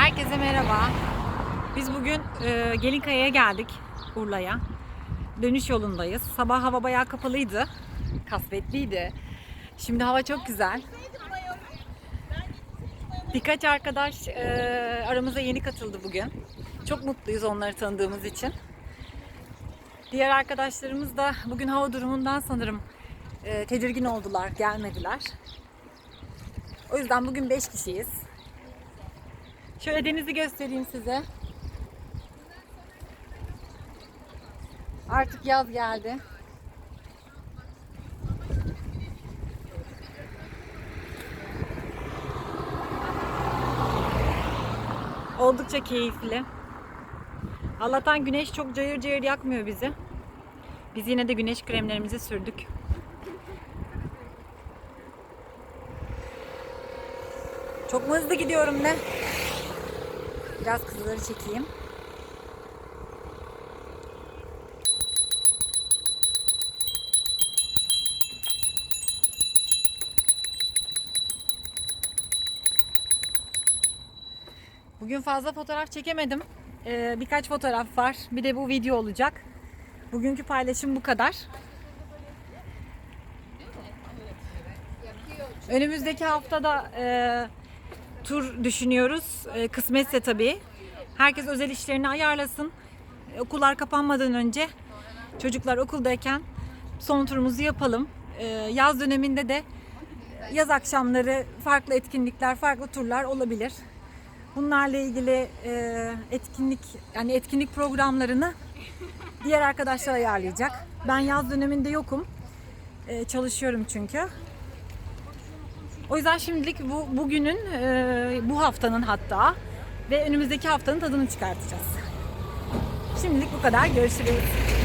Herkese merhaba. Biz bugün e, Gelinkaya'ya geldik Urla'ya. Dönüş yolundayız. Sabah hava bayağı kapalıydı. Kasvetliydi. Şimdi hava çok güzel. Birkaç arkadaş e, aramıza yeni katıldı bugün. Çok mutluyuz onları tanıdığımız için. Diğer arkadaşlarımız da bugün hava durumundan sanırım e, tedirgin oldular, gelmediler. O yüzden bugün 5 kişiyiz. Şöyle denizi göstereyim size. Artık yaz geldi. Oldukça keyifli. Allah'tan güneş çok cayır cayır yakmıyor bizi. Biz yine de güneş kremlerimizi sürdük. Çok mu hızlı gidiyorum ne? Biraz kızları çekeyim. Bugün fazla fotoğraf çekemedim. Ee, birkaç fotoğraf var. Bir de bu video olacak. Bugünkü paylaşım bu kadar. Önümüzdeki haftada e, tur düşünüyoruz. E, kısmetse tabii. Herkes özel işlerini ayarlasın. E, okullar kapanmadan önce çocuklar okuldayken son turumuzu yapalım. E, yaz döneminde de yaz akşamları farklı etkinlikler, farklı turlar olabilir. Bunlarla ilgili e, etkinlik yani etkinlik programlarını diğer arkadaşlar ayarlayacak. Ben yaz döneminde yokum. E, çalışıyorum çünkü. O yüzden şimdilik bu bugünün, e, bu haftanın hatta ve önümüzdeki haftanın tadını çıkartacağız. Şimdilik bu kadar. Görüşürüz.